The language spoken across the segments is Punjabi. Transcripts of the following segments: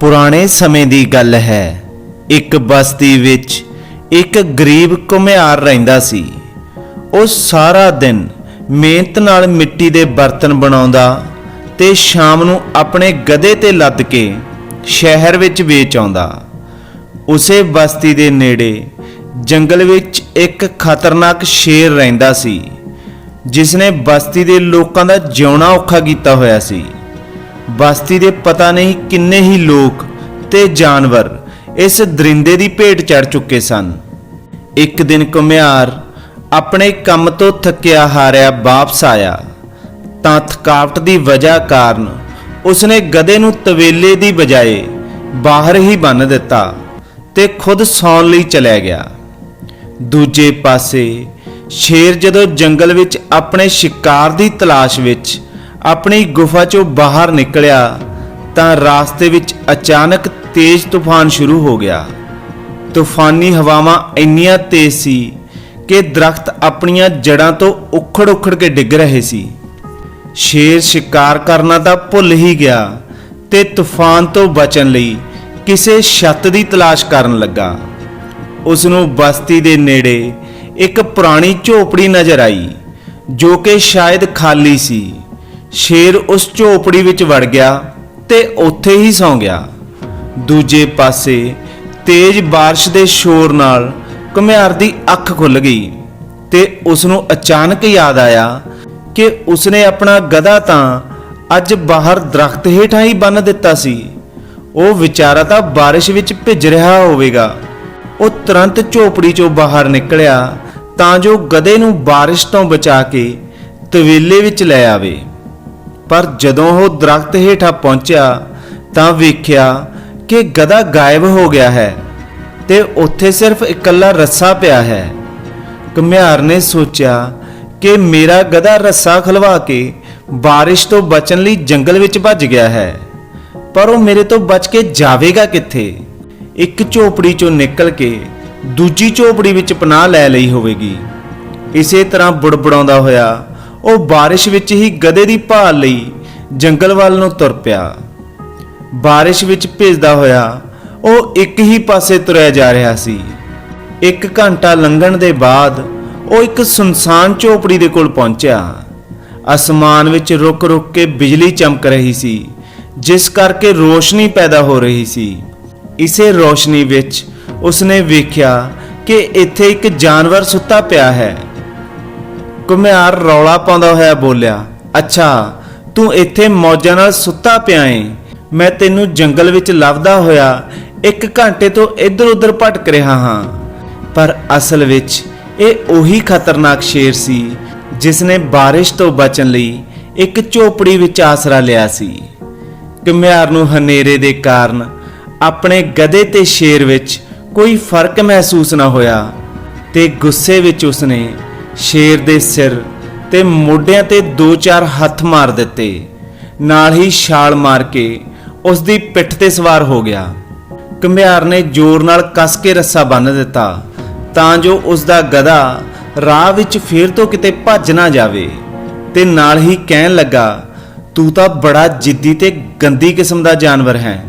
ਪੁਰਾਣੇ ਸਮੇਂ ਦੀ ਗੱਲ ਹੈ। ਇੱਕ ਬਸਤੀ ਵਿੱਚ ਇੱਕ ਗਰੀਬ ਘੁਮਿਆਰ ਰਹਿੰਦਾ ਸੀ। ਉਹ ਸਾਰਾ ਦਿਨ ਮਿਹਨਤ ਨਾਲ ਮਿੱਟੀ ਦੇ ਬਰਤਨ ਬਣਾਉਂਦਾ ਤੇ ਸ਼ਾਮ ਨੂੰ ਆਪਣੇ ਗਧੇ ਤੇ ਲੱਦ ਕੇ ਸ਼ਹਿਰ ਵਿੱਚ ਵੇਚ ਆਉਂਦਾ। ਉਸੇ ਬਸਤੀ ਦੇ ਨੇੜੇ ਜੰਗਲ ਵਿੱਚ ਇੱਕ ਖਤਰਨਾਕ ਸ਼ੇਰ ਰਹਿੰਦਾ ਸੀ ਜਿਸ ਨੇ ਬਸਤੀ ਦੇ ਲੋਕਾਂ ਦਾ ਜਿਉਣਾ ਔਖਾ ਕੀਤਾ ਹੋਇਆ ਸੀ। ਬਸਤੀ ਦੇ ਪਤਾ ਨਹੀਂ ਕਿੰਨੇ ਹੀ ਲੋਕ ਤੇ ਜਾਨਵਰ ਇਸ ਦਰਿੰਦੇ ਦੀ ਭੇਟ ਚੜ ਚੁੱਕੇ ਸਨ। ਇੱਕ ਦਿਨ ਕੁਮਿਆਰ ਆਪਣੇ ਕੰਮ ਤੋਂ ਥੱਕਿਆ ਹਾਰਿਆ ਵਾਪਸ ਆਇਆ। ਤਾਂ ਥਕਾਵਟ ਦੀ ਵਜ੍ਹਾ ਕਾਰਨ ਉਸਨੇ ਗਧੇ ਨੂੰ ਤਵੇਲੇ ਦੀ ਬਜਾਏ ਬਾਹਰ ਹੀ ਬੰਨ੍ਹ ਦਿੱਤਾ ਤੇ ਖੁਦ ਸੌਣ ਲਈ ਚਲਿਆ ਗਿਆ। ਦੂਜੇ ਪਾਸੇ ਸ਼ੇਰ ਜਦੋਂ ਜੰਗਲ ਵਿੱਚ ਆਪਣੇ ਸ਼ਿਕਾਰ ਦੀ ਤਲਾਸ਼ ਵਿੱਚ ਆਪਣੀ ਗੁਫਾ ਚੋਂ ਬਾਹਰ ਨਿਕਲਿਆ ਤਾਂ ਰਾਸਤੇ ਵਿੱਚ ਅਚਾਨਕ ਤੇਜ਼ ਤੂਫਾਨ ਸ਼ੁਰੂ ਹੋ ਗਿਆ। ਤੂਫਾਨੀ ਹਵਾਵਾਂ ਇੰਨੀਆਂ ਤੇਜ਼ ਸੀ ਕਿ ਦਰਖਤ ਆਪਣੀਆਂ ਜੜਾਂ ਤੋਂ ਉਖੜ-ਉਖੜ ਕੇ ਡਿੱਗ ਰਹੇ ਸੀ। ਸ਼ੇਰ ਸ਼ਿਕਾਰ ਕਰਨਾ ਤਾਂ ਭੁੱਲ ਹੀ ਗਿਆ ਤੇ ਤੂਫਾਨ ਤੋਂ ਬਚਣ ਲਈ ਕਿਸੇ ਛੱਤ ਦੀ ਤਲਾਸ਼ ਕਰਨ ਲੱਗਾ। ਉਸ ਨੂੰ ਬਸਤੀ ਦੇ ਨੇੜੇ ਇੱਕ ਪੁਰਾਣੀ ਝੋਪੜੀ ਨਜ਼ਰ ਆਈ, ਜੋ ਕਿ ਸ਼ਾਇਦ ਖਾਲੀ ਸੀ। ਸ਼ੇਰ ਉਸ ਝੋਪੜੀ ਵਿੱਚ ਵੜ ਗਿਆ ਤੇ ਉੱਥੇ ਹੀ ਸੌਂ ਗਿਆ। ਦੂਜੇ ਪਾਸੇ ਤੇਜ਼ ਬਾਰਿਸ਼ ਦੇ ਸ਼ੋਰ ਨਾਲ ਘੁਮਿਆਰ ਦੀ ਅੱਖ ਖੁੱਲ ਗਈ ਤੇ ਉਸ ਨੂੰ ਅਚਾਨਕ ਯਾਦ ਆਇਆ ਕਿ ਉਸਨੇ ਆਪਣਾ ਗਧਾ ਤਾਂ ਅੱਜ ਬਾਹਰ ਦਰਖਤ ਹੇਠਾਂ ਹੀ ਬੰਨ ਦਿੱਤਾ ਸੀ। ਉਹ ਵਿਚਾਰਾ ਤਾਂ ਬਾਰਿਸ਼ ਵਿੱਚ ਭਿੱਜ ਰਿਹਾ ਹੋਵੇਗਾ। ਉਹ ਤੁਰੰਤ ਝੋਪੜੀ ਚੋਂ ਬਾਹਰ ਨਿਕਲਿਆ ਤਾਂ ਜੋ ਗਧੇ ਨੂੰ ਬਾਰਿਸ਼ ਤੋਂ ਬਚਾ ਕੇ ਤਵੇਲੇ ਵਿੱਚ ਲੈ ਆਵੇ। ਪਰ ਜਦੋਂ ਉਹ ਦਰਖਤ ਹੇਠਾਂ ਪਹੁੰਚਿਆ ਤਾਂ ਵੇਖਿਆ ਕਿ ਗਧਾ ਗਾਇਬ ਹੋ ਗਿਆ ਹੈ ਤੇ ਉੱਥੇ ਸਿਰਫ ਇਕੱਲਾ ਰੱਸਾ ਪਿਆ ਹੈ। ਘੁਮਿਆਰ ਨੇ ਸੋਚਿਆ ਕਿ ਮੇਰਾ ਗਧਾ ਰੱਸਾ ਖਲਵਾ ਕੇ ਬਾਰਿਸ਼ ਤੋਂ ਬਚਣ ਲਈ ਜੰਗਲ ਵਿੱਚ ਭੱਜ ਗਿਆ ਹੈ, ਪਰ ਉਹ ਮੇਰੇ ਤੋਂ ਬਚ ਕੇ ਜਾਵੇਗਾ ਕਿੱਥੇ? ਇੱਕ ਝੋਪੜੀ ਚੋਂ ਨਿਕਲ ਕੇ ਦੂਜੀ ਝੋਪੜੀ ਵਿੱਚ ਪਨਾਹ ਲੈ ਲਈ ਹੋਵੇਗੀ। ਇਸੇ ਤਰ੍ਹਾਂ ਬੁੜਬੜਾਉਂਦਾ ਹੋਇਆ ਉਹ ਬਾਰਿਸ਼ ਵਿੱਚ ਹੀ ਗਧੇ ਦੀ ਭਾਲ ਲਈ ਜੰਗਲ ਵੱਲ ਨੂੰ ਤੁਰ ਪਿਆ। ਬਾਰਿਸ਼ ਵਿੱਚ ਭਿੱਜਦਾ ਹੋਇਆ ਉਹ ਇੱਕ ਹੀ ਪਾਸੇ ਤੁਰਿਆ ਜਾ ਰਿਹਾ ਸੀ। ਇੱਕ ਘੰਟਾ ਲੰਘਣ ਦੇ ਬਾਅਦ ਉਹ ਇੱਕ ਸੁਨਸਾਨ ਝੋਪੜੀ ਦੇ ਕੋਲ ਪਹੁੰਚਿਆ। ਅਸਮਾਨ ਵਿੱਚ ਰੁਕ-ਰੁਕ ਕੇ ਬਿਜਲੀ ਚਮਕ ਰਹੀ ਸੀ, ਜਿਸ ਕਰਕੇ ਰੋਸ਼ਨੀ ਪੈਦਾ ਹੋ ਰਹੀ ਸੀ। ਇਸੇ ਰੋਸ਼ਨੀ ਵਿੱਚ ਉਸਨੇ ਵੇਖਿਆ ਕਿ ਇੱਥੇ ਇੱਕ ਜਾਨਵਰ ਸੁੱਤਾ ਪਿਆ ਹੈ। ਘੁਮਿਆਰ ਰੌਲਾ ਪਾਉਂਦਾ ਹੋਇਆ ਬੋਲਿਆ, ਅੱਛਾ, ਤੂੰ ਇੱਥੇ ਮੌਜਾਂ ਨਾਲ ਸੁੱਤਾ ਪਿਆ ਏ। ਮੈਂ ਤੈਨੂੰ ਜੰਗਲ ਵਿੱਚ ਲੱਭਦਾ ਹੋਇਆ ਇੱਕ ਘੰਟੇ ਤੋਂ ਇੱਧਰ-ਉੱਧਰ ਭਟਕ ਰਿਹਾ ਹਾਂ। ਪਰ ਅਸਲ ਵਿੱਚ ਇਹ ਉਹੀ ਖਤਰਨਾਕ ਸ਼ੇਰ ਸੀ ਜਿਸ ਨੇ ਬਾਰਿਸ਼ ਤੋਂ ਬਚਣ ਲਈ ਇੱਕ ਝੋਪੜੀ ਵਿੱਚ ਆਸਰਾ ਲਿਆ ਸੀ। ਘੁਮਿਆਰ ਨੂੰ ਹਨੇਰੇ ਦੇ ਕਾਰਨ ਆਪਣੇ ਗਧੇ ਤੇ ਸ਼ੇਰ ਵਿੱਚ ਕੋਈ ਫ਼ਰਕ ਮਹਿਸੂਸ ਨਾ ਹੋਇਆ ਤੇ ਗੁੱਸੇ ਵਿੱਚ ਉਸਨੇ ਸ਼ੇਰ ਦੇ ਸਿਰ ਤੇ ਮੋਢਿਆਂ ਤੇ ਦੋ ਚਾਰ ਹੱਥ ਮਾਰ ਦਿੱਤੇ। ਨਾਲ ਹੀ ਛਾਲ ਮਾਰ ਕੇ ਉਸ ਦੀ ਪਿੱਠ ਤੇ ਸਵਾਰ ਹੋ ਗਿਆ। ਘੁਮਿਆਰ ਨੇ ਜ਼ੋਰ ਨਾਲ ਕੱਸ ਕੇ ਰੱਸਾ ਬੰਨ੍ਹ ਦਿੱਤਾ, ਤਾਂ ਜੋ ਉਸ ਦਾ ਗਧਾ ਰਾਹ ਵਿੱਚ ਫੇਰ ਤੋਂ ਕਿਤੇ ਭੱਜ ਨਾ ਜਾਵੇ। ਤੇ ਨਾਲ ਹੀ ਕਹਿਣ ਲੱਗਾ, ਤੂੰ ਤਾਂ ਬੜਾ ਜਿੱਦੀ ਤੇ ਗੰਦੀ ਕਿਸਮ ਦਾ ਜਾਨਵਰ ਹੈ।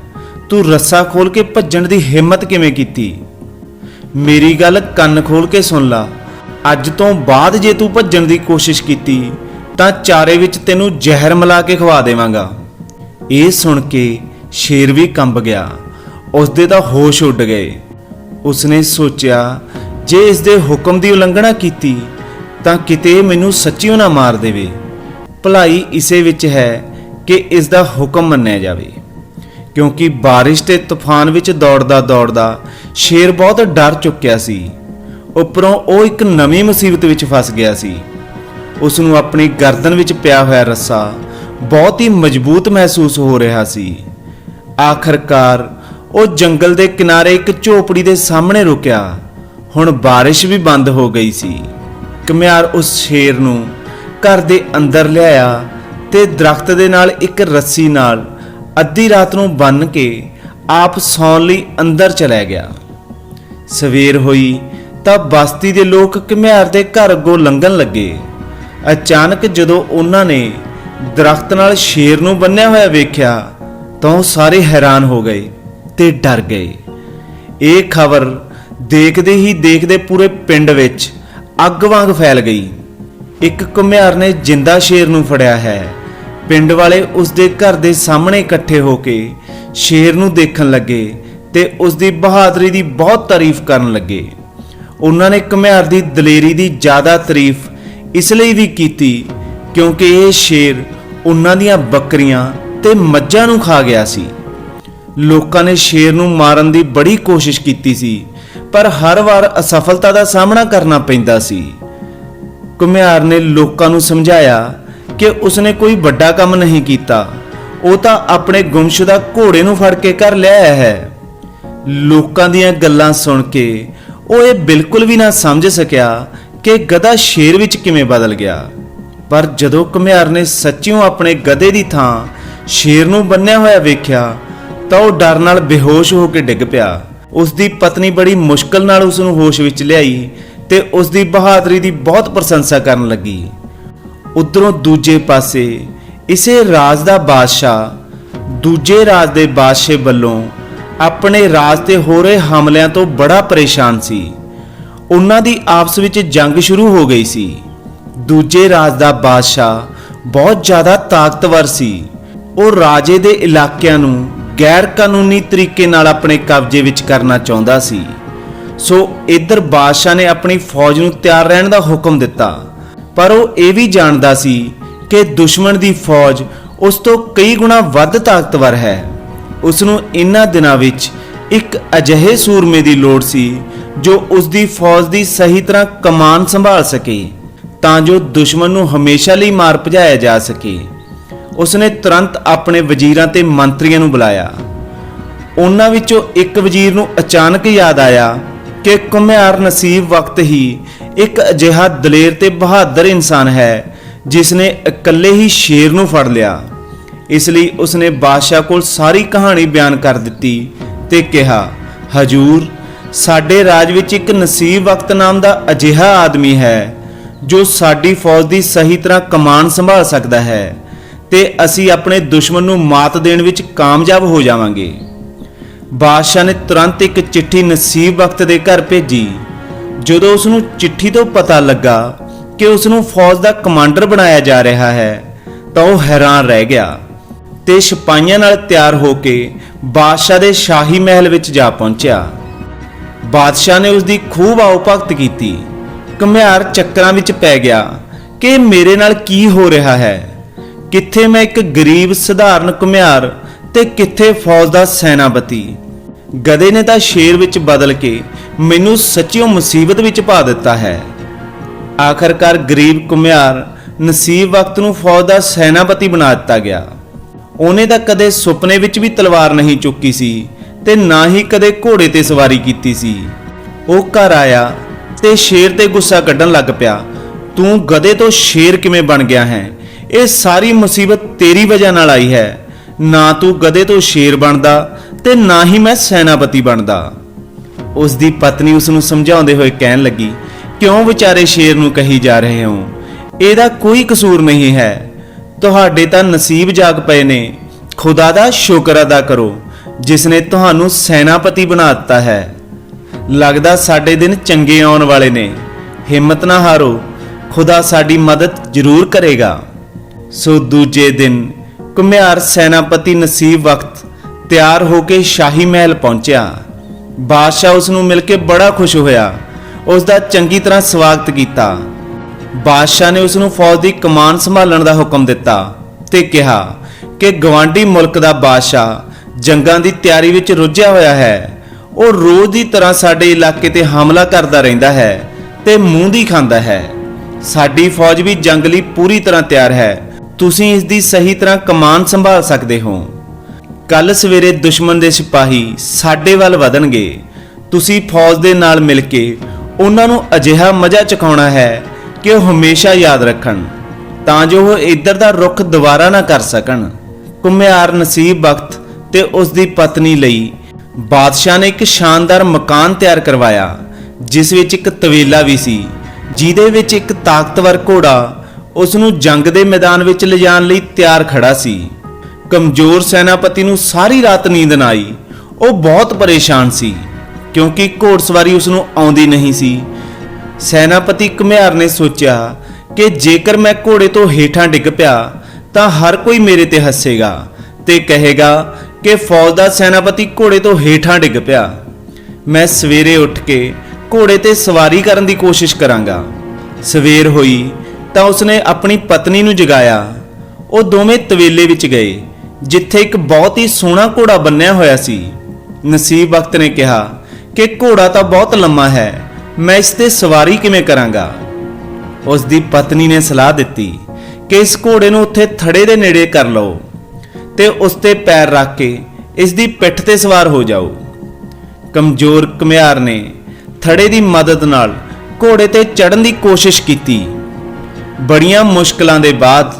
ਤੂੰ ਰੱਸਾ ਖੋਲ ਕੇ ਭੱਜਣ ਦੀ ਹਿੰਮਤ ਕਿਵੇਂ ਕੀਤੀ? ਮੇਰੀ ਗੱਲ ਕੰਨ ਖੋਲ ਕੇ ਸੁਣ ਲਾ। ਅੱਜ ਤੋਂ ਬਾਅਦ ਜੇ ਤੂੰ ਭੱਜਣ ਦੀ ਕੋਸ਼ਿਸ਼ ਕੀਤੀ, ਤਾਂ ਚਾਰੇ ਵਿੱਚ ਤੈਨੂੰ ਜ਼ਹਿਰ ਮਿਲਾ ਕੇ ਖਵਾ ਦੇਵਾਂਗਾ। ਇਹ ਸੁਣ ਕੇ ਸ਼ੇਰ ਵੀ ਕੰਬ ਗਿਆ। ਉਸਦੇ ਤਾਂ ਹੋਸ਼ ਉੱਡ ਗਏ। ਉਸਨੇ ਸੋਚਿਆ, ਜੇ ਇਸ ਦੇ ਹੁਕਮ ਦੀ ਉਲੰਘਣਾ ਕੀਤੀ, ਤਾਂ ਕਿਤੇ ਮੈਨੂੰ ਸੱਚੀਓ ਨਾ ਮਾਰ ਦੇਵੇ। ਭਲਾਈ ਇਸੇ ਵਿੱਚ ਹੈ ਕਿ ਇਸ ਦਾ ਹੁਕਮ ਮੰਨਿਆ ਜਾਵੇ। ਕਿਉਂਕਿ ਬਾਰਿਸ਼ ਤੇ ਤੂਫਾਨ ਵਿੱਚ ਦੌੜਦਾ ਦੌੜਦਾ ਸ਼ੇਰ ਬਹੁਤ ਡਰ ਚੁੱਕਿਆ ਸੀ। ਉੱਪਰੋਂ ਉਹ ਇੱਕ ਨਵੀਂ ਮੁਸੀਬਤ ਵਿੱਚ ਫਸ ਗਿਆ ਸੀ। ਉਸ ਨੂੰ ਆਪਣੀ ਗਰਦਨ ਵਿੱਚ ਪਿਆ ਹੋਇਆ ਰੱਸਾ ਬਹੁਤ ਹੀ ਮਜ਼ਬੂਤ ਮਹਿਸੂਸ ਹੋ ਰਿਹਾ ਸੀ। ਆਖਰਕਾਰ ਉਹ ਜੰਗਲ ਦੇ ਕਿਨਾਰੇ ਇੱਕ ਝੋਪੜੀ ਦੇ ਸਾਹਮਣੇ ਰੁਕਿਆ। ਹੁਣ ਬਾਰਿਸ਼ ਵੀ ਬੰਦ ਹੋ ਗਈ ਸੀ। ਘੁਮਿਆਰ ਉਸ ਸ਼ੇਰ ਨੂੰ ਘਰ ਦੇ ਅੰਦਰ ਲਿਆਇਆ ਤੇ ਦਰਖਤ ਦੇ ਨਾਲ ਇੱਕ ਰੱਸੀ ਨਾਲ ਅੱਧੀ ਰਾਤ ਨੂੰ ਬੰਨ ਕੇ ਆਪ ਸੌਣ ਲਈ ਅੰਦਰ ਚਲਾ ਗਿਆ। ਸਵੇਰ ਹੋਈ ਤਾਂ ਬਸਤੀ ਦੇ ਲੋਕ ਘੁਮਿਆਰ ਦੇ ਘਰ ਅੱਗੋਂ ਲੰਘਣ ਲੱਗੇ। ਅਚਾਨਕ ਜਦੋਂ ਉਹਨਾਂ ਨੇ ਦਰਖਤ ਨਾਲ ਸ਼ੇਰ ਨੂੰ ਬੰਨਿਆ ਹੋਇਆ ਵੇਖਿਆ, ਤਾਂ ਉਹ ਸਾਰੇ ਹੈਰਾਨ ਹੋ ਗਏ ਤੇ ਡਰ ਗਏ। ਇਹ ਖਬਰ ਦੇਖਦੇ ਹੀ ਦੇਖਦੇ ਪੂਰੇ ਪਿੰਡ ਵਿੱਚ ਅੱਗ ਵਾਂਗ ਫੈਲ ਗਈ। ਇੱਕ ਘੁਮਿਆਰ ਨੇ ਜਿੰਦਾ ਸ਼ੇਰ ਨੂੰ ਫੜਿਆ ਹੈ। ਪਿੰਡ ਵਾਲੇ ਉਸ ਦੇ ਘਰ ਦੇ ਸਾਹਮਣੇ ਇਕੱਠੇ ਹੋ ਕੇ ਸ਼ੇਰ ਨੂੰ ਦੇਖਣ ਲੱਗੇ ਤੇ ਉਸ ਦੀ ਬਹਾਦਰੀ ਦੀ ਬਹੁਤ ਤਾਰੀਫ ਕਰਨ ਲੱਗੇ। ਉਹਨਾਂ ਨੇ ਘੁਮਿਆਰ ਦੀ ਦਲੇਰੀ ਦੀ ਜ਼ਿਆਦਾ ਤਾਰੀਫ ਇਸ ਲਈ ਵੀ ਕੀਤੀ ਕਿਉਂਕਿ ਇਹ ਸ਼ੇਰ ਉਹਨਾਂ ਦੀਆਂ ਬੱਕਰੀਆਂ ਤੇ ਮੱਝਾਂ ਨੂੰ ਖਾ ਗਿਆ ਸੀ। ਲੋਕਾਂ ਨੇ ਸ਼ੇਰ ਨੂੰ ਮਾਰਨ ਦੀ ਬੜੀ ਕੋਸ਼ਿਸ਼ ਕੀਤੀ ਸੀ, ਪਰ ਹਰ ਵਾਰ ਅਸਫਲਤਾ ਦਾ ਸਾਹਮਣਾ ਕਰਨਾ ਪੈਂਦਾ ਸੀ। ਘੁਮਿਆਰ ਨੇ ਲੋਕਾਂ ਨੂੰ ਸਮਝਾਇਆ ਕਿ ਉਸਨੇ ਕੋਈ ਵੱਡਾ ਕੰਮ ਨਹੀਂ ਕੀਤਾ। ਉਹ ਤਾਂ ਆਪਣੇ ਗੁੰਮਸ਼ੁਦਾ ਘੋੜੇ ਨੂੰ ਫੜ ਕੇ ਘਰ ਲਿਆਇਆ ਹੈ। ਲੋਕਾਂ ਦੀਆਂ ਗੱਲਾਂ ਸੁਣ ਕੇ ਉਹ ਇਹ ਬਿਲਕੁਲ ਵੀ ਨਾ ਸਮਝ ਸਕਿਆ ਕਿ ਗਧਾ ਸ਼ੇਰ ਵਿੱਚ ਕਿਵੇਂ ਬਦਲ ਗਿਆ। ਪਰ ਜਦੋਂ ਘੁਮਿਆਰ ਨੇ ਸੱਚਿਓਂ ਆਪਣੇ ਗਧੇ ਦੀ ਥਾਂ ਸ਼ੇਰ ਨੂੰ ਬੰਨਿਆ ਹੋਇਆ ਵੇਖਿਆ, ਤਾਂ ਉਹ ਡਰ ਨਾਲ ਬੇਹੋਸ਼ ਹੋ ਕੇ ਡਿੱਗ ਪਿਆ। ਉਸ ਦੀ ਪਤਨੀ ਬੜੀ ਮੁਸ਼ਕਲ ਨਾਲ ਉਸ ਨੂੰ ਹੋਸ਼ ਵਿੱਚ ਲਿਆਈ ਤੇ ਉਸ ਦੀ ਬਹਾਦਰੀ ਦੀ ਬਹੁਤ ਪ੍ਰਸ਼ੰਸਾ ਕਰਨ ਲੱਗੀ। ਉਧਰੋਂ ਦੂਜੇ ਪਾਸੇ ਇਸੇ ਰਾਜ ਦਾ ਬਾਦਸ਼ਾਹ ਦੂਜੇ ਰਾਜ ਦੇ ਬਾਦਸ਼ਾਹ ਵੱਲੋਂ ਆਪਣੇ ਰਾਜ ਤੇ ਹੋ ਰਹੇ ਹਮਲਿਆਂ ਤੋਂ ਬੜਾ ਪਰੇਸ਼ਾਨ ਸੀ। ਉਹਨਾਂ ਦੀ ਆਪਸ ਵਿੱਚ ਜੰਗ ਸ਼ੁਰੂ ਹੋ ਗਈ ਸੀ। ਦੂਜੇ ਰਾਜ ਦਾ ਬਾਦਸ਼ਾਹ ਬਹੁਤ ਜ਼ਿਆਦਾ ਤਾਕਤਵਰ ਸੀ। ਉਹ ਰਾਜੇ ਦੇ ਇਲਾਕਿਆਂ ਨੂੰ ਗੈਰ ਕਾਨੂੰਨੀ ਤਰੀਕੇ ਨਾਲ ਆਪਣੇ ਕਬਜ਼ੇ ਵਿੱਚ ਕਰਨਾ ਚਾਹੁੰਦਾ ਸੀ। ਸੋ ਇੱਧਰ ਬਾਦਸ਼ਾਹ ਨੇ ਆਪਣੀ ਫੌਜ ਨੂੰ ਤਿਆਰ ਰਹਿਣ ਦਾ ਹੁਕਮ ਦਿੱਤਾ। ਪਰ ਉਹ ਇਹ ਵੀ ਜਾਣਦਾ ਸੀ ਕਿ ਦੁਸ਼ਮਣ ਦੀ ਫੌਜ ਉਸ ਤੋਂ ਕਈ ਗੁਣਾ ਵੱਧ ਤਾਕਤਵਰ ਹੈ। ਉਸ ਨੂੰ ਇਨ੍ਹਾਂ ਦਿਨਾਂ ਵਿੱਚ ਇੱਕ ਅਜਿਹੇ ਸੂਰਮੇ ਦੀ ਲੋੜ ਸੀ ਜੋ ਉਸ ਦੀ ਫੌਜ ਦੀ ਸਹੀ ਤਰ੍ਹਾਂ ਕਮਾਨ ਸੰਭਾਲ ਸਕੇ, ਤਾਂ ਜੋ ਦੁਸ਼ਮਣ ਨੂੰ ਹਮੇਸ਼ਾ ਲਈ ਮਾਰ ਭਜਾਇਆ ਜਾ ਸਕੇ। ਉਸਨੇ ਤੁਰੰਤ ਆਪਣੇ ਵਜ਼ੀਰਾਂ ਤੇ ਮੰਤਰੀਆਂ ਨੂੰ ਬੁਲਾਇਆ। ਉਹਨਾਂ ਵਿੱਚੋਂ ਇੱਕ ਵਜ਼ੀਰ ਨੂੰ ਅਚਾਨਕ ਯਾਦ ਆਇਆ ਕਿ ਕੁਮਿਆਰ ਨਸੀਬ ਵਕਤ ਹੀ ਇੱਕ ਅਜਿਹਾ ਦਲੇਰ ਤੇ ਬਹਾਦਰ ਇਨਸਾਨ ਹੈ ਜਿਸ ਨੇ ਇਕੱਲੇ ਹੀ ਸ਼ੇਰ ਨੂੰ ਫੜ ਲਿਆ। ਇਸ ਲਈ ਉਸਨੇ ਬਾਦਸ਼ਾਹ ਕੋਲ ਸਾਰੀ ਕਹਾਣੀ ਬਿਆਨ ਕਰ ਦਿੱਤੀ ਤੇ ਕਿਹਾ, ਹਜੂਰ, ਸਾਡੇ ਰਾਜ ਵਿੱਚ ਇੱਕ ਨਸੀਬ ਵਕਤ ਨਾਮ ਦਾ ਅਜਿਹਾ ਆਦਮੀ ਹੈ, ਜੋ ਸਾਡੀ ਫੌਜ ਦੀ ਸਹੀ ਤਰ੍ਹਾਂ ਕਮਾਨ ਸੰਭਾਲ ਸਕਦਾ ਹੈ ਤੇ ਅਸੀਂ ਆਪਣੇ ਦੁਸ਼ਮਣ ਨੂੰ ਮਾਤ ਦੇਣ ਵਿੱਚ ਕਾਮਯਾਬ ਹੋ ਜਾਵਾਂਗੇ। ਬਾਦਸ਼ਾਹ ਨੇ ਤੁਰੰਤ ਇੱਕ ਚਿੱਠੀ ਨਸੀਬ ਵਕਤ ਦੇ ਘਰ ਭੇਜੀ, ਜਦੋਂ ਉਸ ਨੂੰ ਚਿੱਠੀ ਤੋਂ ਪਤਾ ਲੱਗਾ ਕਿ ਉਸ ਨੂੰ ਫੌਜ ਦਾ ਕਮਾਂਡਰ ਬਣਾਇਆ ਜਾ ਰਿਹਾ ਹੈ, ਤਾਂ ਉਹ ਹੈਰਾਨ ਰਹਿ ਗਿਆ। ਤੇ ਸਿਪਾਹੀਆਂ ਨਾਲ ਤਿਆਰ ਹੋ ਕੇ ਬਾਦਸ਼ਾਹ ਦੇ ਸ਼ਾਹੀ ਮਹਿਲ ਵਿੱਚ ਜਾ ਪਹੁੰਚਿਆ। ਬਾਦਸ਼ਾਹ ਨੇ ਉਸ ਦੀ ਖੂਬ ਆਓ ਭਗਤ ਕੀਤੀ। ਘੁਮਿਆਰ ਚੱਕਰਾਂ ਵਿੱਚ ਪੈ ਗਿਆ ਕਿ ਮੇਰੇ ਨਾਲ ਕੀ ਹੋ ਰਿਹਾ ਹੈ? ਕਿੱਥੇ ਮੈਂ ਇੱਕ ਗਰੀਬ, ਸਧਾਰਨ ਘੁਮਿਆਰ ਤੇ ਕਿੱਥੇ ਫੌਜ ਦਾ ਸੈਨਾਪਤੀ? ਗਧੇ ਨੇ ਤਾਂ ਸ਼ੇਰ ਵਿੱਚ ਬਦਲ ਕੇ ਮੈਨੂੰ ਸੱਚੀਓ ਮੁਸੀਬਤ ਵਿੱਚ ਪਾ ਦਿੱਤਾ ਹੈ। ਆਖਰਕਾਰ ਗਰੀਬ ਘੁਮਿਆਰ ਨਸੀਬ ਵਕਤ ਨੂੰ ਫੌਜ ਦਾ ਸੈਨਾਪਤੀ ਬਣਾ ਦਿੱਤਾ ਗਿਆ। ਉਹਨੇ ਤਾਂ ਕਦੇ ਸੁਪਨੇ ਵਿੱਚ ਵੀ ਤਲਵਾਰ ਨਹੀਂ ਚੁੱਕੀ ਸੀ ਤੇ ਨਾ ਹੀ ਕਦੇ ਘੋੜੇ ਤੇ ਸਵਾਰੀ ਕੀਤੀ ਸੀ। ਉਹ ਘਰ ਆਇਆ ਤੇ ਸ਼ੇਰ ਤੇ ਗੁੱਸਾ ਕੱਢਣ ਲੱਗ ਪਿਆ। ਤੂੰ ਗਧੇ ਤੋਂ ਸ਼ੇਰ ਕਿਵੇਂ ਬਣ ਗਿਆ ਹੈ? ਇਹ ਸਾਰੀ ਮੁਸੀਬਤ ਤੇਰੀ ਵਜ੍ਹਾ ਨਾਲ ਆਈ ਹੈ। ਨਾ ਤੂੰ ਗਧੇ ਤੋਂ ਸ਼ੇਰ ਬਣਦਾ ਤੇ ਨਾ ਹੀ ਮੈਂ ਸੈਨਾਪਤੀ ਬਣਦਾ। ਉਸ ਦੀ ਪਤਨੀ ਉਸ ਨੂੰ ਸਮਝਾਉਂਦੇ ਹੋਏ ਕਹਿਣ ਲੱਗੀ, ਕਿਉਂ ਵਿਚਾਰੇ ਸ਼ੇਰ ਨੂੰ ਕਹੀ ਜਾ ਰਹੇ ਹੋ? ਇਹਦਾ ਕੋਈ ਕਸੂਰ ਨਹੀਂ ਹੈ। ਤੁਹਾਡੇ ਤਾਂ ਨਸੀਬ ਜਾਗ ਪਏ ਨੇ। ਖੁਦਾ ਦਾ ਸ਼ੁਕਰ ਅਦਾ ਕਰੋ ਜਿਸ ਨੇ ਤੁਹਾਨੂੰ ਸੈਨਾਪਤੀ ਬਣਾ ਦਿੱਤਾ ਹੈ। ਲੱਗਦਾ ਸਾਡੇ ਦਿਨ ਚੰਗੇ ਆਉਣ ਵਾਲੇ ਨੇ। ਹਿੰਮਤ ਨਾ ਹਾਰੋ, ਖੁਦਾ ਸਾਡੀ ਮਦਦ ਜ਼ਰੂਰ ਕਰੇਗਾ। ਸੋ ਦੂਜੇ ਦਿਨ ਕੁਮਿਆਰ ਸੈਨਾਪਤੀ ਨਸੀਬ ਵਕਤ ਤਿਆਰ ਹੋ ਕੇ ਸ਼ਾਹੀ ਮਹਿਲ ਪਹੁੰਚਿਆ। ਬਾਦਸ਼ਾਹ ਉਸ ਨੂੰ ਮਿਲ ਕੇ ਬੜਾ ਖੁਸ਼ ਹੋਇਆ। ਉਸ ਦਾ ਚੰਗੀ ਤਰ੍ਹਾਂ ਸਵਾਗਤ ਕੀਤਾ। ਬਾਦਸ਼ਾਹ ਨੇ ਉਸ ਨੂੰ ਫੌਜ ਦੀ ਕਮਾਨ ਸੰਭਾਲਣ ਦਾ ਹੁਕਮ ਦਿੱਤਾ ਤੇ ਕਿਹਾ ਕਿ ਗਵਾਂਢੀ ਮੁਲਕ ਦਾ ਬਾਦਸ਼ਾਹ ਜੰਗਾਂ ਦੀ ਤਿਆਰੀ ਵਿੱਚ ਰੁੱਝਿਆ ਹੋਇਆ ਹੈ। ਉਹ ਰੋਜ਼ ਦੀ ਤਰ੍ਹਾਂ ਸਾਡੇ ਇਲਾਕੇ ਤੇ ਹਮਲਾ ਕਰਦਾ ਰਹਿੰਦਾ ਹੈ ਤੇ ਮੂੰਹ ਦੀ ਖਾਂਦਾ ਹੈ। ਸਾਡੀ ਫੌਜ ਵੀ ਜੰਗ ਲਈ ਪੂਰੀ ਤਰ੍ਹਾਂ ਤਿਆਰ ਹੈ। ਤੁਸੀਂ ਇਸ ਦੀ ਸਹੀ ਤਰ੍ਹਾਂ ਕਮਾਨ ਸੰਭਾਲ ਸਕਦੇ ਹੋ। ਕੱਲ ਸਵੇਰੇ ਦੁਸ਼ਮਣ ਦੇ ਸਿਪਾਹੀ ਸਾਡੇ ਵੱਲ ਵਧਣਗੇ। ਤੁਸੀਂ ਫੌਜ ਦੇ ਨਾਲ ਮਿਲ ਕੇ ਉਹਨਾਂ ਨੂੰ ਅਜਿਹਾ ਮਜ਼ਾ ਚਖਾਉਣਾ ਹੈ ਕਿ ਉਹ ਹਮੇਸ਼ਾ ਯਾਦ ਰੱਖਣ, ਤਾਂ ਜੋ ਉਹ ਇੱਧਰ ਦਾ ਰੁਖ ਦੁਬਾਰਾ ਨਾ ਕਰ ਸਕਣ। ਕੁਮਿਆਰ ਨਸੀਬ ਵਕਤ ਤੇ ਉਸ ਦੀ ਪਤਨੀ ਲਈ ਬਾਦਸ਼ਾਹ ਨੇ ਇੱਕ ਸ਼ਾਨਦਾਰ ਮਕਾਨ ਤਿਆਰ ਕਰਵਾਇਆ, ਜਿਸ ਵਿੱਚ ਇੱਕ ਤਵੇਲਾ ਵੀ ਸੀ, ਜਿਹਦੇ ਵਿੱਚ ਇੱਕ ਤਾਕਤਵਰ ਘੋੜਾ ਉਸ ਨੂੰ ਜੰਗ ਦੇ ਮੈਦਾਨ ਵਿੱਚ ਲਿਜਾਣ ਲਈ ਤਿਆਰ ਖੜਾ ਸੀ। ਕਮਜ਼ੋਰ ਸੈਨਾਪਤੀ ਨੂੰ ਸਾਰੀ ਰਾਤ ਨੀਂਦ ਨਾ ਆਈ, ਉਹ ਬਹੁਤ ਪਰੇਸ਼ਾਨ ਸੀ, ਕਿਉਂਕਿ ਘੋੜਸਵਾਰੀ ਉਸ ਨੂੰ ਆਉਂਦੀ ਨਹੀਂ ਸੀ। ਸੈਨਾਪਤੀ ਘੁਮਿਆਰ ਨੇ ਸੋਚਿਆ ਕਿ ਜੇਕਰ ਮੈਂ ਘੋੜੇ ਤੋਂ ਹੇਠਾਂ ਡਿੱਗ ਪਿਆ, ਤਾਂ ਹਰ ਕੋਈ ਮੇਰੇ ਤੇ ਹੱਸੇਗਾ ਤੇ ਕਹੇਗਾ ਕਿ ਫੌਜ ਦਾ ਸੈਨਾਪਤੀ ਘੋੜੇ ਤੋਂ ਹੇਠਾਂ ਡਿੱਗ ਪਿਆ। ਮੈਂ ਸਵੇਰੇ ਉੱਠ ਕੇ ਘੋੜੇ ਤੇ ਸਵਾਰੀ ਕਰਨ ਦੀ ਕੋਸ਼ਿਸ਼ ਕਰਾਂਗਾ। ਸਵੇਰ ਹੋਈ ਤਾਂ ਉਸਨੇ ਆਪਣੀ ਪਤਨੀ ਨੂੰ ਜਗਾਇਆ। ਉਹ ਦੋਵੇਂ ਤਵੇਲੇ ਵਿੱਚ ਗਏ, ਜਿੱਥੇ ਇੱਕ ਬਹੁਤ ਹੀ ਸੋਹਣਾ ਘੋੜਾ ਬੰਨਿਆ ਹੋਇਆ ਸੀ। ਨਸੀਬ ਵਕਤ ਨੇ ਕਿਹਾ ਕਿ ਘੋੜਾ ਤਾਂ ਬਹੁਤ ਲੰਮਾ ਹੈ ਮੈਂ ਇਸ ਤੇ ਸਵਾਰੀ ਕਿਵੇਂ ਕਰਾਂਗਾ? ਉਸ ਦੀ ਪਤਨੀ ਨੇ ਸਲਾਹ ਦਿੱਤੀ ਕਿ ਇਸ ਘੋੜੇ ਨੂੰ ਉੱਥੇ ਥੜੇ ਦੇ ਨੇੜੇ ਕਰ ਲਓ ਤੇ ਉਸ ਤੇ ਪੈਰ ਰੱਖ ਕੇ ਇਸ ਦੀ ਪਿੱਠ ਤੇ ਸਵਾਰ ਹੋ ਜਾਓ। ਕਮਜ਼ੋਰ ਘੁਮਿਆਰ ਨੇ ਥੜੇ ਦੀ ਮਦਦ ਨਾਲ ਘੋੜੇ ਤੇ ਚੜ੍ਹਨ ਦੀ ਕੋਸ਼ਿਸ਼ ਕੀਤੀ। ਬੜੀਆਂ ਮੁਸ਼ਕਲਾਂ ਦੇ ਬਾਅਦ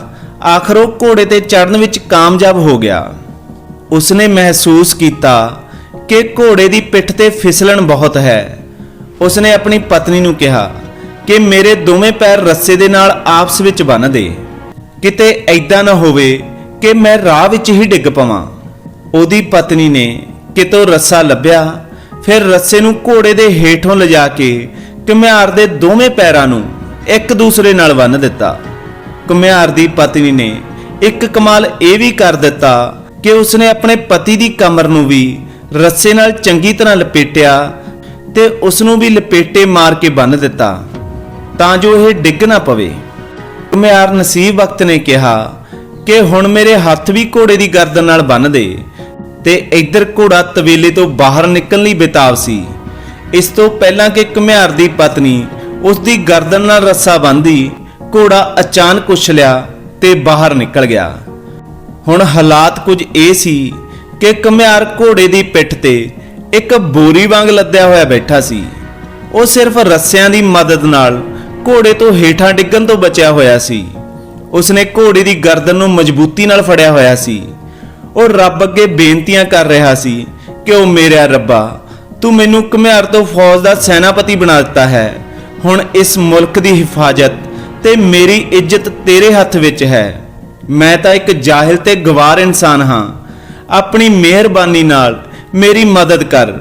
ਆਖਰ ਉਹ ਘੋੜੇ ਤੇ ਚੜ੍ਹਨ ਵਿੱਚ ਕਾਮਯਾਬ ਹੋ ਗਿਆ। ਉਸਨੇ ਮਹਿਸੂਸ ਕੀਤਾ ਕਿ ਘੋੜੇ ਦੀ ਪਿੱਠ ਤੇ ਫਿਸਲਣ ਬਹੁਤ ਹੈ। ਉਸਨੇ ਆਪਣੀ ਪਤਨੀ ਨੂੰ ਕਿਹਾ ਕਿ ਮੇਰੇ ਦੋਵੇਂ ਪੈਰ ਰੱਸੇ ਦੇ ਨਾਲ ਆਪਸ ਵਿੱਚ ਬੰਨ੍ਹ ਦੇ। ਕਿਤੇ ਐਦਾਂ ਨਾ ਹੋਵੇ ਕਿ ਮੈਂ ਰਾਹ ਵਿੱਚ ਹੀ ਡਿੱਗ ਪਵਾਂ। ਉਹਦੀ ਪਤਨੀ ਨੇ ਕਿਤੋਂ ਰੱਸਾ ਲੱਭਿਆ, ਫਿਰ ਰੱਸੇ ਨੂੰ ਘੋੜੇ ਦੇ ਹੇਠੋਂ ਲਿਜਾ ਕੇ ਘੁਮਿਆਰ ਦੇ ਦੋਵੇਂ ਪੈਰਾਂ ਨੂੰ ਇੱਕ ਦੂਸਰੇ ਨਾਲ ਬੰਨ੍ਹ ਦਿੱਤਾ। ਘੁਮਿਆਰ ਦੀ ਪਤਨੀ ਨੇ ਇੱਕ ਕਮਾਲ ਇਹ ਵੀ ਕਰ ਦਿੱਤਾ ਕਿ ਉਸਨੇ ਆਪਣੇ ਪਤੀ ਦੀ ਕਮਰ ਨੂੰ ਵੀ ਰੱਸੇ ਨਾਲ ਚੰਗੀ ਤਰ੍ਹਾਂ ਲਪੇਟਿਆ ਤੇ ਉਸ ਨੂੰ ਵੀ ਲਪੇਟੇ ਮਾਰ ਕੇ ਬੰਨ੍ਹ ਦਿੱਤਾ, ਤਾਂ ਜੋ ਇਹ ਡਿੱਗ ਨਾ ਪਵੇ। ਘੁਮਿਆਰ ਨਸੀਬ ਵਕਤ ਨੇ ਕਿਹਾ ਕਿ ਹੁਣ ਮੇਰੇ ਹੱਥ ਵੀ ਘੋੜੇ ਦੀ ਗਰਦਨ ਨਾਲ ਬੰਨ੍ਹ ਦੇ ਤੇ ਇੱਧਰ ਘੋੜਾ ਤਵੇਲੇ ਤੋਂ ਬਾਹਰ ਨਿਕਲਣ ਲਈ ਬੇਤਾਬ ਸੀ। ਇਸ ਤੋਂ ਪਹਿਲਾਂ ਕਿ ਘੁਮਿਆਰ ਦੀ ਪਤਨੀ ਉਸ ਦੀ ਗਰਦਨ ਨਾਲ ਰੱਸਾ ਬੰਨ੍ਹਦੀ, ਘੋੜਾ ਅਚਾਨਕ ਉਛਲਿਆ ਤੇ ਬਾਹਰ ਨਿਕਲ ਗਿਆ। ਹੁਣ ਹਾਲਾਤ ਕੁਝ ਇਹ ਸੀ ਕਿ ਘੁਮਿਆਰ ਘੋੜੇ ਦੀ ਪਿੱਠ ਤੇ ਇੱਕ ਬੋਰੀ ਵਾਂਗ ਲੱਦਿਆ ਹੋਇਆ ਬੈਠਾ ਸੀ। ਉਹ ਸਿਰਫ ਰੱਸਿਆਂ ਦੀ ਮਦਦ ਨਾਲ ਘੋੜੇ ਤੋਂ ਹੇਠਾਂ ਡਿੱਗਣ ਤੋਂ ਬਚਿਆ ਹੋਇਆ ਸੀ। ਉਸਨੇ ਘੋੜੇ ਦੀ ਗਰਦਨ ਨੂੰ ਮਜ਼ਬੂਤੀ ਨਾਲ ਫੜਿਆ ਹੋਇਆ ਸੀ। ਉਹ ਰੱਬ ਅੱਗੇ ਬੇਨਤੀਆਂ ਕਰ ਰਿਹਾ ਸੀ ਕਿ ਉਹ ਮੇਰਾ ਰੱਬਾ, ਤੂੰ ਮੈਨੂੰ ਘੁਮਿਆਰ ਤੋਂ ਫੌਜ ਦਾ ਸੈਨਾਪਤੀ ਬਣਾ ਦਿੱਤਾ ਹੈ। ਹੁਣ ਇਸ ਮੁਲਕ ਦੀ ਹਿਫਾਜ਼ਤ ਤੇ ਮੇਰੀ ਇੱਜ਼ਤ ਤੇਰੇ ਹੱਥ ਵਿੱਚ ਹੈ। ਮੈਂ ਤਾਂ ਇੱਕ ਜਾਹਿਲ ਤੇ ਗਵਾਰ ਇਨਸਾਨ ਹਾਂ। ਆਪਣੀ ਮਿਹਰਬਾਨੀ ਨਾਲ ਮੇਰੀ ਮਦਦ ਕਰ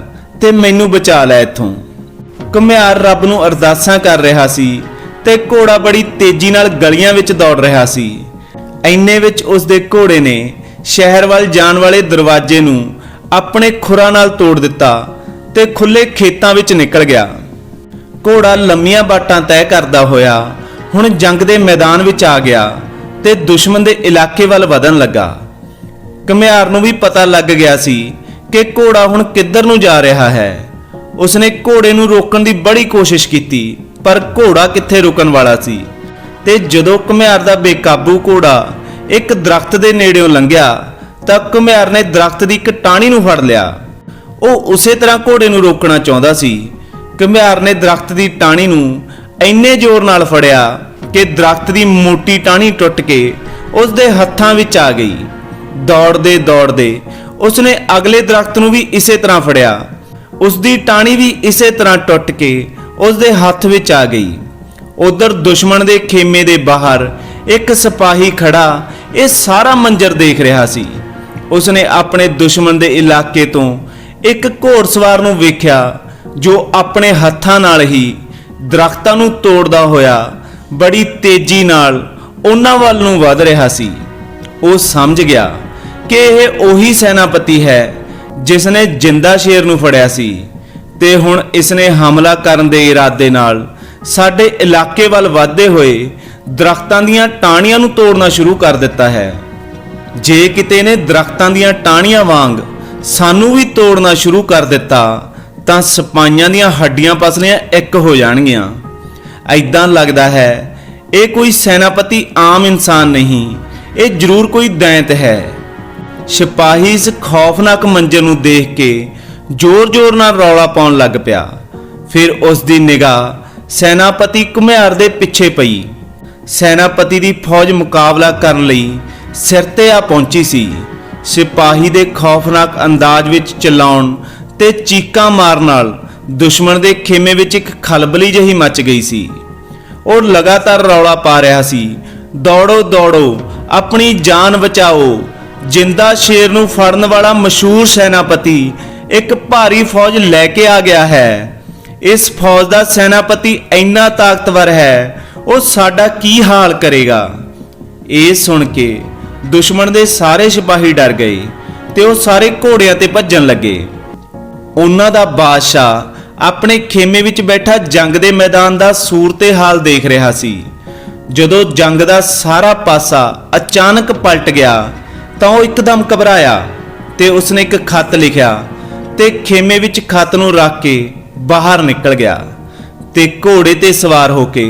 ਤੇ ਮੈਨੂੰ ਬਚਾ ਲੈ ਇੱਥੋਂ। ਘੁਮਿਆਰ ਰੱਬ ਨੂੰ ਅਰਦਾਸਾਂ ਕਰ ਰਿਹਾ ਸੀ ਤੇ ਘੋੜਾ ਬੜੀ ਤੇਜ਼ੀ ਨਾਲ ਗਲੀਆਂ ਵਿੱਚ ਦੌੜ ਰਿਹਾ ਸੀ। ਐਨੇ ਵਿੱਚ ਉਸ ਦੇ ਘੋੜੇ ਨੇ ਸ਼ਹਿਰ ਵੱਲ ਜਾਣ ਵਾਲੇ ਦਰਵਾਜ਼ੇ ਨੂੰ ਆਪਣੇ ਖੁਰਾਂ ਨਾਲ ਤੋੜ ਦਿੱਤਾ ਤੇ ਖੁੱਲੇ ਖੇਤਾਂ ਵਿੱਚ ਨਿਕਲ ਗਿਆ। ਘੋੜਾ ਲੰਮੀਆਂ ਬਾਟਾਂ ਤੈਅ ਕਰਦਾ ਹੋਇਆ ਹੁਣ ਜੰਗ ਦੇ ਮੈਦਾਨ ਵਿੱਚ ਆ ਗਿਆ ਤੇ ਦੁਸ਼ਮਣ ਦੇ ਇਲਾਕੇ ਵੱਲ ਵਧਣ ਲੱਗਾ। ਘੁਮਿਆਰ ਨੂੰ ਵੀ ਪਤਾ ਲੱਗ ਗਿਆ ਸੀ ਕਿ ਘੋੜਾ ਹੁਣ ਕਿੱਧਰ ਨੂੰ ਜਾ ਰਿਹਾ ਹੈ? ਉਸਨੇ ਘੋੜੇ ਨੂੰ ਰੋਕਣ ਦੀ ਬੜੀ ਕੋਸ਼ਿਸ਼ ਕੀਤੀ, ਪਰ ਘੋੜਾ ਕਿੱਥੇ ਰੁਕਣ ਵਾਲਾ ਸੀ? ਤੇ ਜਦੋਂ ਘੁਮਿਆਰ ਦਾ ਬੇਕਾਬੂ ਘੋੜਾ ਇੱਕ ਦਰਖਤ ਦੇ ਨੇੜਿਓਂ ਲੰਘਿਆ, ਤਾਂ ਘੁਮਿਆਰ ਨੇ ਦਰਖਤ ਦੀ ਇੱਕ ਟਾਹਣੀ ਨੂੰ ਫੜ ਲਿਆ। ਉਹ ਉਸੇ ਤਰ੍ਹਾਂ ਘੋੜੇ ਨੂੰ ਰੋਕਣਾ ਚਾਹੁੰਦਾ ਸੀ। ਘੁਮਿਆਰ ਨੇ ਦਰਖਤ ਦੀ ਟਾਹਣੀ ਨੂੰ ਇੰਨੇ ਜ਼ੋਰ ਨਾਲ ਫੜਿਆ ਕਿ ਦਰਖਤ ਦੀ ਮੋਟੀ ਟਾਹਣੀ ਟੁੱਟ ਕੇ ਉਸ ਦੇ ਹੱਥਾਂ ਵਿੱਚ ਆ ਗਈ। ਦੌੜਦੇ ਦੌੜਦੇ ਉਸਨੇ ਅਗਲੇ ਦਰਖਤ ਨੂੰ ਵੀ ਇਸੇ ਤਰ੍ਹਾਂ ਫੜਿਆ। ਉਸ ਦੀ ਟਾਹਣੀ ਵੀ ਇਸੇ ਤਰ੍ਹਾਂ ਟੁੱਟ ਕੇ ਉਸ ਦੇ ਹੱਥ ਵਿੱਚ ਆ ਗਈ। ਉਧਰ ਦੁਸ਼ਮਣ ਦੇ ਖੇਮੇ ਦੇ ਬਾਹਰ ਇੱਕ ਸਿਪਾਹੀ ਖੜਾ ਇਹ ਸਾਰਾ ਮੰਜ਼ਰ ਦੇਖ ਰਿਹਾ ਸੀ। ਉਸਨੇ ਆਪਣੇ ਦੁਸ਼ਮਣ ਦੇ ਇਲਾਕੇ ਤੋਂ ਇੱਕ ਘੋੜਸਵਾਰ ਨੂੰ ਵੇਖਿਆ, ਜੋ ਆਪਣੇ ਹੱਥਾਂ ਨਾਲ ਹੀ ਦਰਖਤਾਂ ਨੂੰ ਤੋੜਦਾ ਹੋਇਆ ਬੜੀ ਤੇਜ਼ੀ ਨਾਲ ਉਹਨਾਂ ਵੱਲ ਨੂੰ ਵਧ ਰਿਹਾ ਸੀ। ਉਹ ਸਮਝ ਗਿਆ ਕਿ ਇਹ ਉਹੀ ਸੈਨਾਪਤੀ ਹੈ ਜਿਸ ਨੇ ਜਿੰਦਾ ਸ਼ੇਰ ਨੂੰ ਫੜਿਆ ਸੀ ਤੇ ਹੁਣ ਇਸਨੇ ਹਮਲਾ ਕਰਨ ਦੇ ਇਰਾਦੇ ਨਾਲ ਸਾਡੇ ਇਲਾਕੇ ਵੱਲ ਵਧਦੇ ਹੋਏ ਦਰਖਤਾਂ ਦੀਆਂ ਟਾਹਣੀਆਂ ਨੂੰ ਤੋੜਨਾ ਸ਼ੁਰੂ ਕਰ ਦਿੱਤਾ ਹੈ। ਜੇ ਕਿਤੇ ਨੇ ਦਰਖਤਾਂ ਦੀਆਂ ਟਾਹਣੀਆਂ ਵਾਂਗ ਸਾਨੂੰ ਵੀ ਤੋੜਨਾ ਸ਼ੁਰੂ ਕਰ ਦਿੱਤਾ, ਤਾਂ ਸਿਪਾਹੀਆਂ ਦੀਆਂ ਹੱਡੀਆਂ ਪਸਲੀਆਂ ਇੱਕ ਹੋ ਜਾਣਗੀਆਂ। ਐਦਾਂ ਲੱਗਦਾ ਹੈ, ਇਹ ਕੋਈ ਸੈਨਾਪਤੀ ਆਮ ਇਨਸਾਨ ਨਹੀਂ, ਇਹ ਜ਼ਰੂਰ ਕੋਈ ਦੈਂਤ ਹੈ। ਸਿਪਾਹੀ ਇਸ ਖੌਫਨਾਕ ਮੰਜ਼ਰ ਨੂੰ ਦੇਖ ਕੇ ਜ਼ੋਰ-ਜ਼ੋਰ ਨਾਲ ਰੌਲਾ ਪਾਉਣ ਲੱਗ ਪਿਆ। ਫਿਰ ਉਸ ਦੀ ਨਿਗਾਹ ਸੈਨਾਪਤੀ ਘੁਮਿਆਰ ਦੇ ਪਿੱਛੇ ਪਈ। ਸੈਨਾਪਤੀ ਦੀ ਫੌਜ ਮੁਕਾਬਲਾ ਕਰਨ ਲਈ ਸਿਰ ਤੇ ਆ ਪਹੁੰਚੀ ਸੀ। ਸਿਪਾਹੀ ਦੇ ਖੌਫਨਾਕ ਅੰਦਾਜ਼ ਵਿੱਚ ਚਲਾਉਣ ਤੇ ਚੀਕਾਂ ਮਾਰਨ ਨਾਲ ਦੁਸ਼ਮਣ ਦੇ ਖੇਮੇ ਵਿੱਚ ਇੱਕ ਖਲਬਲੀ ਜਹੀ ਮਚ ਗਈ ਸੀ। ਉਹ ਲਗਾਤਾਰ ਰੌਲਾ ਪਾ ਰਿਹਾ ਸੀ, ਦੌੜੋ ਦੌੜੋ, ਆਪਣੀ ਜਾਨ ਬਚਾਓ ਜਿੰਦਾ ਸ਼ੇਰ ਨੂੰ ਫੜਨ ਵਾਲਾ ਮਸ਼ਹੂਰ ਸੈਨਾਪਤੀ ਇੱਕ ਭਾਰੀ ਫੌਜ ਲੈ ਕੇ ਆ ਗਿਆ ਹੈ। ਇਸ ਫੌਜ ਦਾ ਸੈਨਾਪਤੀ ਇੰਨਾ ਤਾਕਤਵਰ ਹੈ, ਉਹ ਸਾਡਾ ਕੀ ਹਾਲ ਕਰੇਗਾ? ਇਹ ਸੁਣ ਕੇ ਦੁਸ਼ਮਣ ਦੇ ਸਾਰੇ ਸਿਪਾਹੀ ਡਰ ਗਏ ਤੇ ਉਹ ਸਾਰੇ ਘੋੜਿਆਂ ਤੇ ਭੱਜਣ ਲੱਗੇ। ਉਹਨਾਂ ਦਾ ਬਾਦਸ਼ਾਹ ਆਪਣੇ ਖੇਮੇ ਵਿੱਚ ਬੈਠਾ ਜੰਗ ਦੇ ਮੈਦਾਨ ਦਾ ਸੂਰਤੇ ਹਾਲ ਦੇਖ ਰਿਹਾ ਸੀ। ਜਦੋਂ ਜੰਗ ਦਾ ਸਾਰਾ ਪਾਸਾ ਅਚਾਨਕ ਪਲਟ ਗਿਆ ਤਾਂ ਉਹ ਇੱਕਦਮ ਘਬਰਾਇਆ ਤੇ ਉਸਨੇ ਇੱਕ ਖੱਤ ਲਿਖਿਆ ਤੇ ਖੇਮੇ ਵਿੱਚ ਖੱਤ ਨੂੰ ਰੱਖ ਕੇ ਬਾਹਰ ਨਿਕਲ ਗਿਆ ਤੇ ਘੋੜੇ ਤੇ ਸਵਾਰ ਹੋ ਕੇ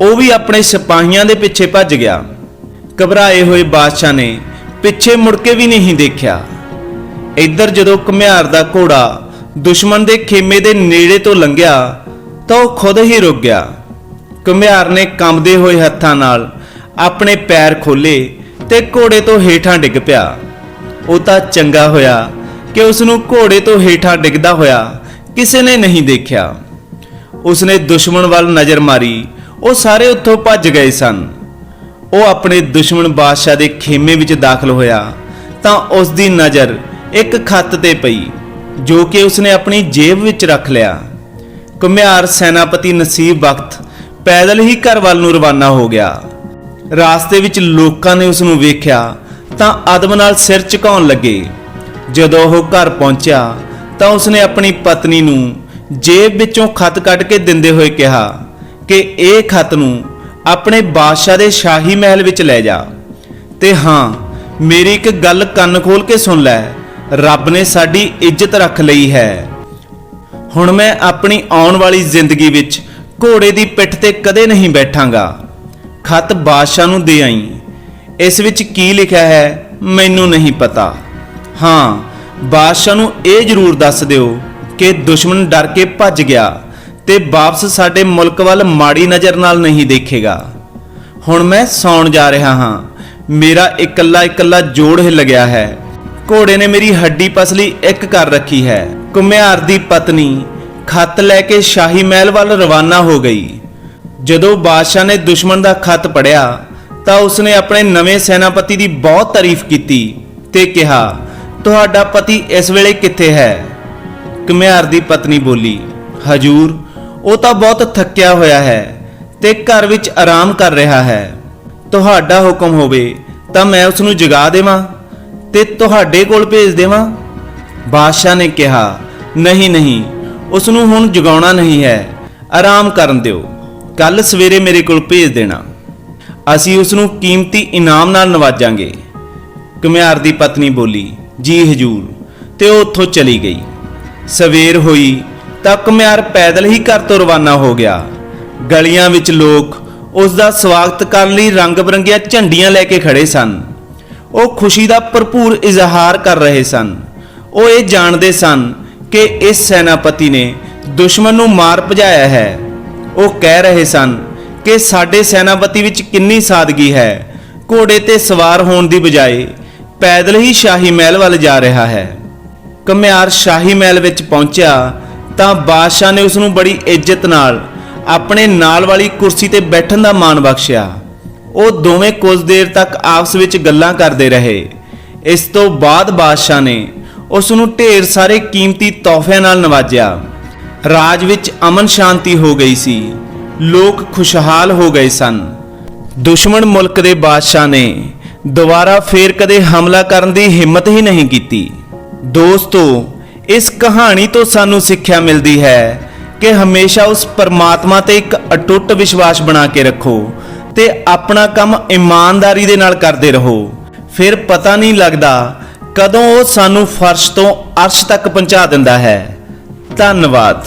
ਉਹ ਵੀ ਆਪਣੇ ਸਿਪਾਹੀਆਂ ਦੇ ਪਿੱਛੇ ਭੱਜ ਗਿਆ। ਘਬਰਾਏ ਹੋਏ ਬਾਦਸ਼ਾਹ ਨੇ ਪਿੱਛੇ ਮੁੜ ਕੇ ਵੀ ਨਹੀਂ ਦੇਖਿਆ। ਇੱਧਰ ਜਦੋਂ ਘੁਮਿਆਰ ਦਾ ਘੋੜਾ ਦੁਸ਼ਮਣ ਦੇ ਖੇਮੇ ਦੇ ਨੇੜੇ ਤੋਂ ਲੰਘਿਆ ਤਾਂ ਉਹ ਖੁਦ ਹੀ ਰੁਕ ਗਿਆ। ਘੁਮਿਆਰ ਨੇ ਕੰਬਦੇ ਹੋਏ ਹੱਥਾਂ ਨਾਲ ਆਪਣੇ ਪੈਰ ਖੋਲੇ ਤੇ ਘੋੜੇ ਤੋਂ ਹੇਠਾਂ ਡਿੱਗ ਪਿਆ। ਉਹ ਤਾਂ ਚੰਗਾ ਹੋਇਆ ਕਿ ਉਸ ਨੂੰ ਘੋੜੇ ਤੋਂ ਹੇਠਾਂ ਡਿੱਗਦਾ ਹੋਇਆ ਕਿਸੇ ਨੇ ਨਹੀਂ ਦੇਖਿਆ। ਉਸਨੇ ਦੁਸ਼ਮਣ ਵੱਲ ਨਜ਼ਰ ਮਾਰੀ, ਉਹ ਸਾਰੇ ਉੱਥੋਂ ਭੱਜ ਗਏ ਸਨ। ਉਹ ਆਪਣੇ ਦੁਸ਼ਮਣ ਬਾਦਸ਼ਾਹ ਦੇ ਖੇਮੇ ਵਿੱਚ ਦਾਖਲ ਹੋਇਆ ਤਾਂ ਉਸ ਦੀ ਨਜ਼ਰ ਇੱਕ ਖੱਤ ਤੇ ਪਈ, ਜੋ ਕਿ ਉਸਨੇ ਆਪਣੀ ਜੇਬ ਵਿੱਚ ਰੱਖ ਲਿਆ। ਕੁਮਿਆਰ ਸੈਨਾਪਤੀ ਨਸੀਬ ਵਕਤ ਪੈਦਲ ਹੀ ਘਰ ਵੱਲ ਨੂੰ ਰਵਾਨਾ ਹੋ ਗਿਆ। ਰਾਸਤੇ ਵਿੱਚ ਲੋਕਾਂ ਨੇ ਉਸ ਨੂੰ ਵੇਖਿਆ, ਤਾਂ ਅਦਬ ਨਾਲ ਸਿਰ ਝੁਕਾਉਣ ਲੱਗੇ। ਜਦੋਂ ਉਹ ਘਰ ਪਹੁੰਚਿਆ, ਤਾਂ ਉਸਨੇ ਆਪਣੀ ਪਤਨੀ ਨੂੰ ਜੇਬ ਵਿੱਚੋਂ ਖਤ ਕੱਢ ਕੇ ਦਿੰਦੇ ਹੋਏ ਕਿਹਾ ਕਿ ਇਹ ਖਤ ਨੂੰ ਆਪਣੇ ਬਾਦਸ਼ਾਹ ਦੇ ਸ਼ਾਹੀ ਮਹਿਲ ਵਿੱਚ ਲੈ ਜਾ। ਤੇ ਹਾਂ, ਮੇਰੀ ਇੱਕ ਗੱਲ ਕੰਨ ਖੋਲ ਕੇ ਸੁਣ ਲੈ, ਰੱਬ ਨੇ ਸਾਡੀ ਇੱਜ਼ਤ ਰੱਖ ਲਈ ਹੈ। ਹੁਣ ਮੈਂ ਆਪਣੀ ਆਉਣ ਵਾਲੀ ਜ਼ਿੰਦਗੀ ਵਿੱਚ ਘੋੜੇ ਦੀ ਪਿੱਠ ਤੇ ਕਦੇ ਨਹੀਂ ਬੈਠਾਂਗਾ। ਖਤ ਬਾਦਸ਼ਾਹ ਨੂੰ ਦੇ ਆਈ। ਇਸ ਵਿੱਚ ਕੀ ਲਿਖਿਆ ਹੈ, ਮੈਨੂੰ ਨਹੀਂ ਪਤਾ। ਹਾਂ, ਬਾਦਸ਼ਾਹ ਨੂੰ ਇਹ ਜ਼ਰੂਰ ਦੱਸ ਦਿਓ ਕਿ ਦੁਸ਼ਮਣ ਡਰ ਕੇ ਭੱਜ ਗਿਆ ਤੇ ਵਾਪਸ ਸਾਡੇ ਮੁਲਕ ਵੱਲ ਮਾੜੀ ਨਜ਼ਰ ਨਾਲ ਨਹੀਂ ਦੇਖੇਗਾ। ਹੁਣ ਮੈਂ ਸੌਣ ਜਾ ਰਿਹਾ ਹਾਂ। ਮੇਰਾ ਇਕੱਲਾ ਇਕੱਲਾ ਜੋੜ ਹਿੱਲ ਗਿਆ ਹੈ। ਘੋੜੇ ਨੇ ਮੇਰੀ ਹੱਡੀ ਪਸਲੀ ਇੱਕ ਕਰ ਰੱਖੀ ਹੈ। ਕੁਮਿਆਰ ਦੀ ਪਤਨੀ ਖੱਤ ਲੈ ਕੇ ਸ਼ਾਹੀ ਮਹਿਲ ਵੱਲ ਰਵਾਨਾ ਹੋ ਗਈ। ਜਦੋਂ ਬਾਦਸ਼ਾਹ ਨੇ ਦੁਸ਼ਮਣ ਦਾ ਖਤ ਪੜਿਆ, ਤਾਂ ਉਸਨੇ ਆਪਣੇ ਨਵੇਂ ਸੈਨਾਪਤੀ ਦੀ ਬਹੁਤ ਤਾਰੀਫ ਕੀਤੀ ਤੇ ਕਿਹਾ, ਤੁਹਾਡਾ ਪਤੀ ਇਸ ਵੇਲੇ ਕਿੱਥੇ ਹੈ? ਕੁਮਿਆਰ ਦੀ ਪਤਨੀ ਬੋਲੀ, ਹਜੂਰ, ਉਹ ਤਾਂ ਬਹੁਤ ਥੱਕਿਆ ਹੋਇਆ ਹੈ ਤੇ ਘਰ ਵਿੱਚ ਆਰਾਮ ਕਰ ਰਿਹਾ ਹੈ। ਤੁਹਾਡਾ ਹੁਕਮ ਹੋਵੇ ਤਾਂ ਮੈਂ ਉਸ ਨੂੰ ਜਗਾ ਦੇਵਾਂ ਤੇ ਤੁਹਾਡੇ ਕੋਲ ਭੇਜ ਦੇਵਾਂ? ਬਾਦਸ਼ਾਹ ਨੇ ਕਿਹਾ, ਨਹੀਂ ਨਹੀਂ ਉਸ ਨੂੰ ਹੁਣ ਜਗਾਉਣਾ ਨਹੀਂ ਹੈ। ਆਰਾਮ ਕਰਨ ਦਿਓ। ਕੱਲ ਸਵੇਰੇ ਮੇਰੇ ਕੋਲ ਭੇਜ ਦੇਣਾ। ਅਸੀਂ ਉਸ ਨੂੰ ਕੀਮਤੀ ਇਨਾਮ ਨਾਲ ਨਵਾਜਾਂਗੇ। ਕੁਮਿਆਰ ਦੀ ਪਤਨੀ ਬੋਲੀ, ਜੀ ਹਜੂਰ। ਤੇ ਉਹ ਉੱਥੋਂ ਚਲੀ ਗਈ। ਸਵੇਰ ਹੋਈ ਤਾਂ ਕੁਮਿਆਰ ਪੈਦਲ ਹੀ ਘਰ ਤੋਂ ਰਵਾਨਾ ਹੋ ਗਿਆ। ਗਲੀਆਂ ਵਿੱਚ ਲੋਕ ਉਸ ਦਾ ਸਵਾਗਤ ਕਰਨ ਲਈ ਰੰਗ-ਬਰੰਗੀਆਂ ਝੰਡੀਆਂ ਲੈ ਕੇ ਖੜੇ ਸਨ। ਉਹ ਖੁਸ਼ੀ ਦਾ ਭਰਪੂਰ ਇਜ਼ਹਾਰ ਕਰ ਰਹੇ ਸਨ। ਉਹ ਇਹ ਜਾਣਦੇ ਸਨ ਕਿ ਇਸ ਸੈਨਾਪਤੀ ਨੇ ਦੁਸ਼ਮਣ ਨੂੰ ਮਾਰ ਭਜਾਇਆ ਹੈ। ਉਹ ਕਹਿ ਰਹੇ ਸਨ ਕਿ ਸਾਡੇ ਸੈਨਾਪਤੀ ਵਿੱਚ ਕਿੰਨੀ ਸਾਦਗੀ ਹੈ। ਘੋੜੇ ਤੇ ਸਵਾਰ ਹੋਣ ਦੀ ਬਜਾਏ ਪੈਦਲ ਹੀ ਸ਼ਾਹੀ ਮਹਿਲ ਵੱਲ ਜਾ ਰਿਹਾ ਹੈ। ਕਮਿਆਰ ਸ਼ਾਹੀ ਮਹਿਲ ਵਿੱਚ ਪਹੁੰਚਿਆ ਤਾਂ ਬਾਦਸ਼ਾਹ ਨੇ ਉਸ ਨੂੰ ਬੜੀ ਇੱਜ਼ਤ ਨਾਲ ਆਪਣੇ ਨਾਲ ਵਾਲੀ ਕੁਰਸੀ ਤੇ ਬੈਠਣ ਦਾ ਮਾਣ ਬਖਸ਼ਿਆ। ਉਹ ਦੋਵੇਂ ਕੁਝ ਦੇਰ ਤੱਕ ਆਪਸ ਵਿੱਚ ਗੱਲਾਂ ਕਰਦੇ ਰਹੇ। ਇਸ ਤੋਂ ਬਾਅਦ ਬਾਦਸ਼ਾਹ ਨੇ ਉਸ ਨੂੰ ਢੇਰ ਸਾਰੇ ਕੀਮਤੀ ਤੋਹਫਿਆਂ ਨਾਲ ਨਵਾਜਿਆ। ਰਾਜ ਵਿੱਚ ਅਮਨ ਸ਼ਾਂਤੀ ਹੋ ਗਈ ਸੀ। ਲੋਕ ਖੁਸ਼ਹਾਲ ਹੋ ਗਏ ਸਨ। ਦੁਸ਼ਮਣ ਮੁਲਕ ਦੇ ਬਾਦਸ਼ਾਹ ਨੇ ਦੁਬਾਰਾ ਫੇਰ ਕਦੇ ਹਮਲਾ ਕਰਨ ਦੀ ਹਿੰਮਤ ਹੀ ਨਹੀਂ ਕੀਤੀ। ਦੋਸਤੋ, ਇਸ ਕਹਾਣੀ ਤੋਂ ਸਾਨੂੰ ਸਿੱਖਿਆ ਮਿਲਦੀ ਹੈ ਕਿ ਹਮੇਸ਼ਾ ਉਸ ਪਰਮਾਤਮਾ ਤੇ ਇੱਕ ਅਟੁੱਟ ਵਿਸ਼ਵਾਸ ਬਣਾ ਕੇ ਰੱਖੋ ਤੇ ਆਪਣਾ ਕੰਮ ਇਮਾਨਦਾਰੀ ਦੇ ਨਾਲ ਕਰਦੇ ਰਹੋ। ਫਿਰ ਪਤਾ ਨਹੀਂ ਲੱਗਦਾ ਕਦੋਂ ਉਹ ਸਾਨੂੰ ਫਰਸ਼ ਤੋਂ ਅਰਸ਼ ਤੱਕ ਪਹੁੰਚਾ ਦਿੰਦਾ ਹੈ। ਧੰਨਵਾਦ।